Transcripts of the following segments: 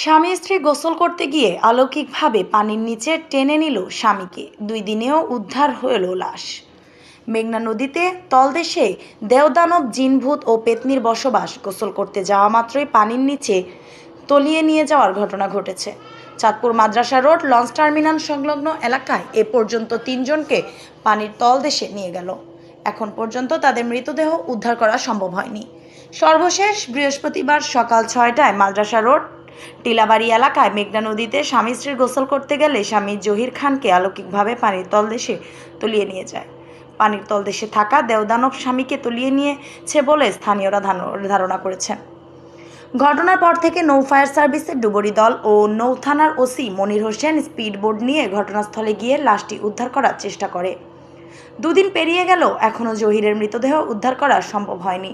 স্বামী স্ত্রী গোসল করতে গিয়ে অলৌকিকভাবে পানির নিচে টেনে নিল স্বামীকে। দুই দিনেও উদ্ধার হল লাশ। মেঘনা নদীতে তলদেশে দেওদানব জিনভূত ও পেতনির বসবাস। গোসল করতে যাওয়া মাত্রই পানির নিচে তলিয়ে নিয়ে যাওয়ার ঘটনা ঘটেছে। Chandpur Madrasa road launch terminal সংলগ্ন এলাকায় এ পর্যন্ত তিনজনকে পানির তলদেশে নিয়ে গেল। এখন পর্যন্ত তাদের মৃতদেহ উদ্ধার করা সম্ভব হয়নি। সর্বশেষ বৃহস্পতিবার সকাল ছয়টায় মাদ্রাসা রোড টিলাবাড়ি এলাকায় মেঘনা নদীতে স্বামী স্ত্রীর গোসল করতে গেলে স্বামী জহির খানকে অলৌকিকভাবে পানির তলদেশে তলিয়ে নিয়ে যায়। পানির তলদেশে থাকা দেওদানব স্বামীকে তলিয়ে নিয়েছে বলে স্থানীয়রা ধারণা করেছেন। ঘটনার পর থেকে নৌ ফায়ার সার্ভিসের ডুবুরি দল ও নৌ থানার ওসি মনির হোসেন স্পিডবোট নিয়ে ঘটনাস্থলে গিয়ে লাশটি উদ্ধার করার চেষ্টা করে। দুদিন পেরিয়ে গেল এখনও জহিরের মৃতদেহ উদ্ধার করা সম্ভব হয়নি।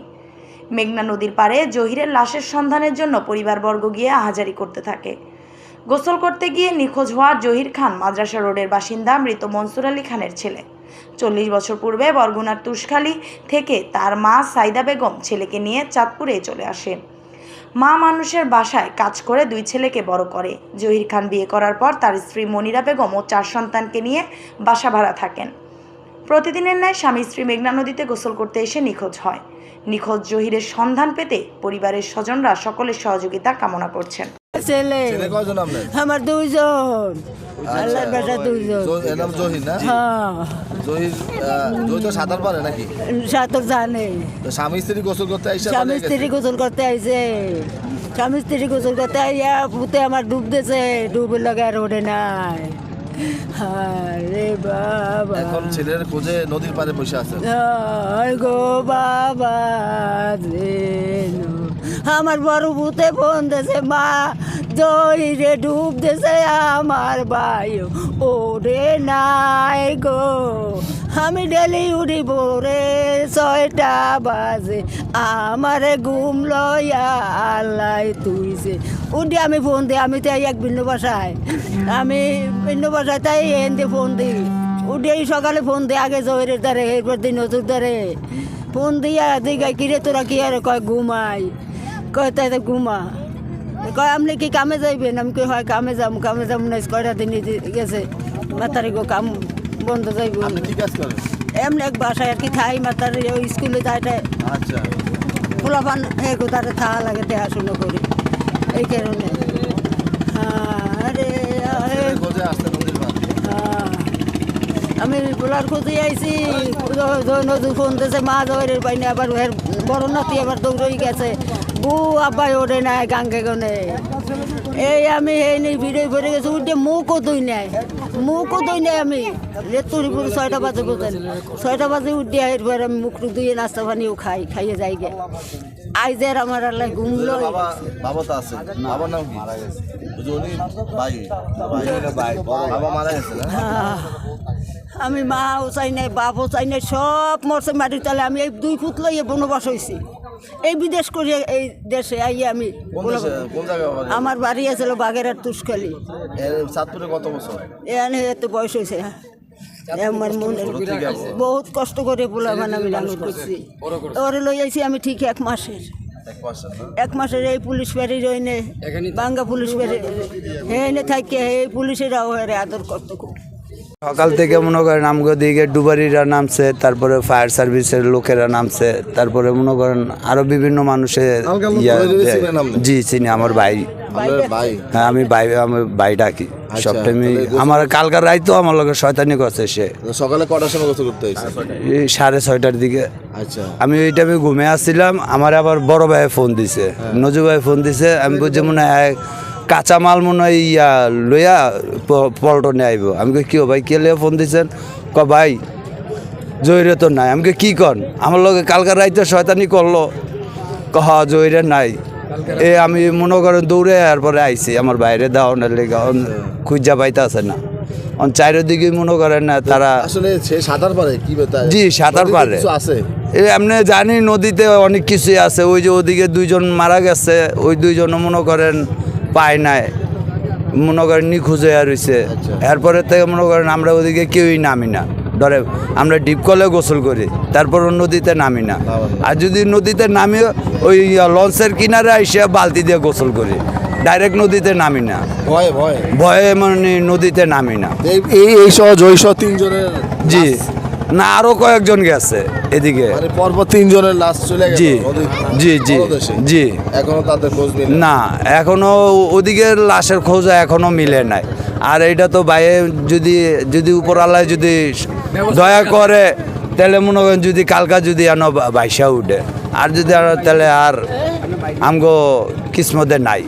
মেঘনা নদীর পাড়ে জহিরের লাশের সন্ধানের জন্য পরিবারবর্গ গিয়ে আহাজারি করতে থাকে। গোসল করতে গিয়ে নিখোঁজ হওয়া জহির খান মাদ্রাসা রোডের বাসিন্দা মৃত মনসুর আলী খানের ছেলে। চল্লিশ বছর পূর্বে বরগুনার তুষখালী থেকে তার মা সাইদা বেগম ছেলেকে নিয়ে চাঁদপুরে চলে আসে। মা মানুষের বাসায় কাজ করে দুই ছেলেকে বড় করে। জহির খান বিয়ে করার পর তার স্ত্রী মনিরা বেগম ও চার সন্তানকে নিয়ে বাসা ভাড়া থাকেন। প্রতিদিনের ন্যায় স্বামী স্ত্রী মেঘনা নদীতে গোসল করতে এসে নিখোঁজ হয়। নিখোঁজ জহিরের সন্ধান পেতে পরিবারের স্বজনরা সকলের সহযোগিতা কামনা করছেন। ছেলে আমার দুইজন। আল্লাহর বাসা দুইজন। জো- নাম জহির না? হ্যাঁ। জহির জহির তো সাঁতার পারে নাকি? সাঁতর জানে। তো স্বামী স্ত্রী গোসল করতে আইসা স্বামী স্ত্রী গোসল করতে আইছে। স্বামী স্ত্রী গোসল করতে আইয়া পুতে আমার ডুব দিয়েছে। ডুবের লাগে আর ওঠে নাই। আরে বাবা। এখন ছেলের খোঁজে নদীর পাড়ে বসে আছে। গো বাবা। আমার বড় ভূতে ফোন দেছে মা জহিরে ডুব দেছে আমার ভাই রে নাই গো। আমি ডেলি উড়িব রে ছয়টা বাজে। আমার ঘুম লইয়া আল্লাহ তুইছে। উঠি আমি ফোন দিই আমি তাই এক ভিন্ন বাসায় আমি ভিন্ন বাসায় তাই এন দিয়ে ফোন দিই উঠে এই সকালে ফোন দিয়ে আগে জহিরের দ্বারে এরপর দিন নতুন দ্বারে ফোন দিয়া দিঘায় কিরে তোরা কি আর কয় ঘুমাই কয় তাই তো ঘুমা কয় আপনি কি কামে যাইবেন আমি কই হয় কামে যাম কামে যাম না কয়টা দিন গেছে মাতারি গো কাম বন্ধ যাইব কি এমনি এক বাসায় আর কি থাই মাতারি ওই স্কুলে যাই আচ্ছা পোলাপান হে কোথায় থাকা লাগে দেখাশুনো করি এই কারণে। আমি পোলার খুঁজে আইছি। নদী ফোন দিয়েছে মা জয়ের পাইনি আবার ওর বড় নাতি আবার দৌড়ই গেছে। বু আব্বাই ওঠে নাই গাঙ্গে গনে। এই আমি এই নেই ভিড়ে পড়ে গেছি উঠে মুখও দই নাই। মুখও দই নাই আমি। রেতুরিপুর ছয়টা বাজে বোঝেন। ছয়টা বাজে উঠে এরপর আমি মুখটু ধুয়ে নাস্তা পানিও খাই খাইয়ে যাই গে। আইজের আমার আল্লাহ ঘুমলো বাবা বাবা তো আছে। বাবার নাম মারা গেছে। উনি ভাই। ভাই বাবা মারা গেছে না? আমি মাও চাই নাই বাপও চাই নাই সব মরছে মাটির তলে। আমি এই দুই ফুট লইয়ে বনবাস হয়েছি এই বিদেশ করে এই দেশে আইয়ে আমি বাবা? আমার বাড়ি আছিল বাগেরহাট তুষখালি। কত বছর? এনে এত বয়স হয়েছে আমার মনে বহুত কষ্ট করে বলে মানে আমি ডাঙর করছি। ওরে লই আইছি আমি ঠিক এক মাসের। এক মাসের এই পুলিশ বাড়ি রইনে বাঙ্গা পুলিশ বাড়ি হেনে থাকে এই পুলিশেরাও হেরে আদর করতো খুব। সকাল থেকে মনে করেন আমগো দিকে ডুবারিরা নামছে তারপরে ফায়ার সার্ভিসের লোকেরা নামছে তারপরে মনে করেন আরও বিভিন্ন মানুষের? জি চিনি আমার ভাই। হ্যাঁ আমি ভাই আমার ভাই ডাকি। আচ্ছা, সব টাইমে আমার কালকার রাইতো আমার লগে শয়তানি করছে সে। সকালে কটার সময় গোসল করতে এই সাড়ে ছয়টার দিকে। আচ্ছা। আমি ওই টাইমে ঘুমে আসছিলাম আমার আবার বড় ভাই ফোন দিছে। নজু ভাই ফোন দিছে আমি বুঝছি মনে হয় কাঁচা মাল মনে হয় ইয়া লইয়া পল্টনে আইব। আমি কই কি ও ভাই কে লইয়া ফোন দিছেন? ক ভাই জহিরে তো নাই। আমি কই কি কন? আমার লগে কালকার রাইতে শয়তানি করল। ক হ জহিরে নাই। এ আমি মনে করেন দৌড়ে এরপরে আইছি। আমার বাইরে দাওয়ানের লেগে খুঁজা পাইতে আছে না। অন চারিদিকে মনে করেন না তারা আসলে সে সাঁতার পারে কি জি, সাঁতার পারে। আছে? এ এমনি জানি নদীতে অনেক কিছুই আছে। ওই যে ওদিকে দুইজন মারা গেছে। ওই দুইজন মনে করেন পায় নাই। মনে করেন নিখোঁজ হয়ে রয়েছে আচ্ছা। এরপরে থেকে মনে করেন আমরা ওদিকে কেউই নামি না। ধরে আমরা ডিপ কলে গোসল করি তারপর নদীতে নামি না। আর যদি নদীতে নামি ওই লঞ্চের কিনারে এসে বালতি দিয়ে গোসল করি ডাইরেক্ট নদীতে নামি না। ভয়ে ভয়ে? ভয়ে মানে নদীতে নামি না। এই এই এই সহ জয় সহ তিনজনের জি। না আরও কয়েকজন গেছে। এদিকে। মানে পরপর তিনজনের লাশ চলে জি জি জি জি। এখনও তাদের খোঁজ না। এখনও ওদিকের লাশের খোঁজ এখনও মিলে নাই। আর এইটা তো বাইরে যদি যদি উপরালায় যদি দয়া করে তাহলে মনে করেন যদি কালকা যদি আনো বাইসা উঠে। আর যদি আর তাহলে আর আমগো কিসমতে নাই।